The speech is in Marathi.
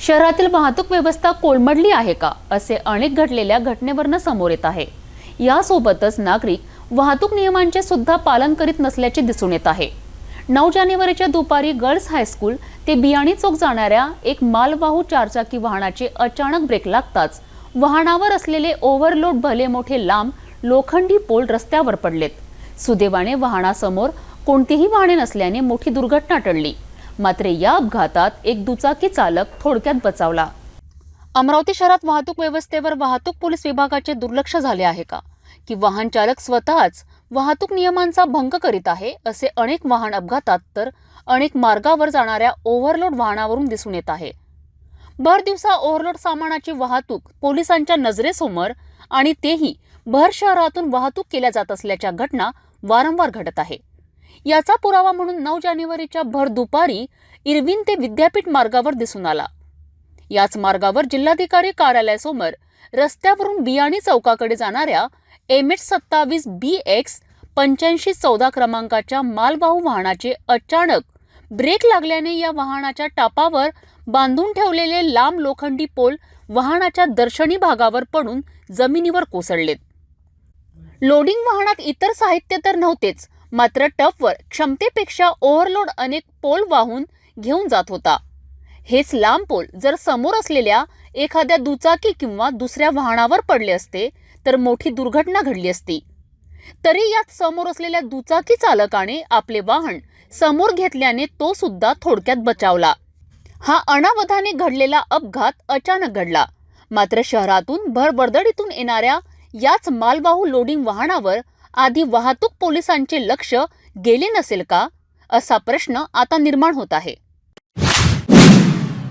शहरातील वाहतूक व्यवस्था कोलमडली आहे का असे अनेक घडलेल्या घटनेवरनं समोर येत आहे. यासोबतच नागरिक वाहतूक नियमांचे सुद्धा पालन करीत नसल्याचे दिसून येत आहे. नऊ जानेवारीच्या दुपारी गर्ल्स हायस्कूल ते बियाणी चौक जाणाऱ्या एक मालवाहू चारचाकी वाहनाचे अचानक ब्रेक लागताच वाहनावर असलेले ओव्हरलोड भले मोठे लांब लोखंडी पोल रस्त्यावर पडलेत. सुदैवाने वाहनासमोर कोणतीही वाहने नसल्याने मोठी दुर्घटना टळली. मात्र या अपघातात एक दुचाकी चालक थोडक्यात बचावला. अमरावती शहरात वाहतूक व्यवस्थेवर वाहतूक पोलीस विभागाचे दुर्लक्ष झाले आहे का? की वाहन चालक स्वतःच वाहतूक नियमांचा भंग करीत आहे असे अनेक वाहन अपघातात तर अनेक मार्गावर जाणाऱ्या ओव्हरलोड वाहनावरून दिसून येत आहे. भर दिवसा ओव्हरलोड सामानाची वाहतूक पोलिसांच्या नजरेसमोर आणि तेही भर शहरातून वाहतूक केल्या जात असल्याच्या घटना वारंवार घडत आहे. याचा पुरावा म्हणून नऊ जानेवारीच्या भर दुपारी इरविन ते विद्यापीठ मार्गावर दिसून आला. याच मार्गावर जिल्हाधिकारी कार्यालयासमोर रस्त्यावरून बियाणी चौकाकडे जाणाऱ्या एम एच सत्तावीस बी एक्स पंच्याऐंशी चौदा क्रमांकाच्या मालवाहू वाहनाचे अचानक ब्रेक लागल्याने या वाहनाच्या टापावर बांधून ठेवलेले लांब लोखंडी पोल वाहनाच्या दर्शनी भागावर पडून जमिनीवर कोसळलेत. लोडिंग वाहनात इतर साहित्य तर नव्हतेच मात्र टफवर क्षमतेपेक्षा ओव्हरलोड अनेक पोल वाहून घेऊन जात होता. हेच लांब पोल जर समोर असलेल्या एखाद्या दुचाकी किंवा दुसऱ्या वाहनावर पडले असते तर मोठी दुर्घटना घडली असती. तरी यात समोर असलेल्या दुचाकी चालकाने आपले वाहन समोर घेतल्याने तो सुद्धा थोडक्यात बचावला. हा अनावधाने घडलेला अपघात अचानक घडला. मात्र शहरातून भरवर्दळीतून येणाऱ्या याच मालवाहू लोडिंग वाहनावर आधी वाहतूक पोलिसांचे लक्ष गेले नसेल का? असा प्रश्न आता निर्माण होत आहे.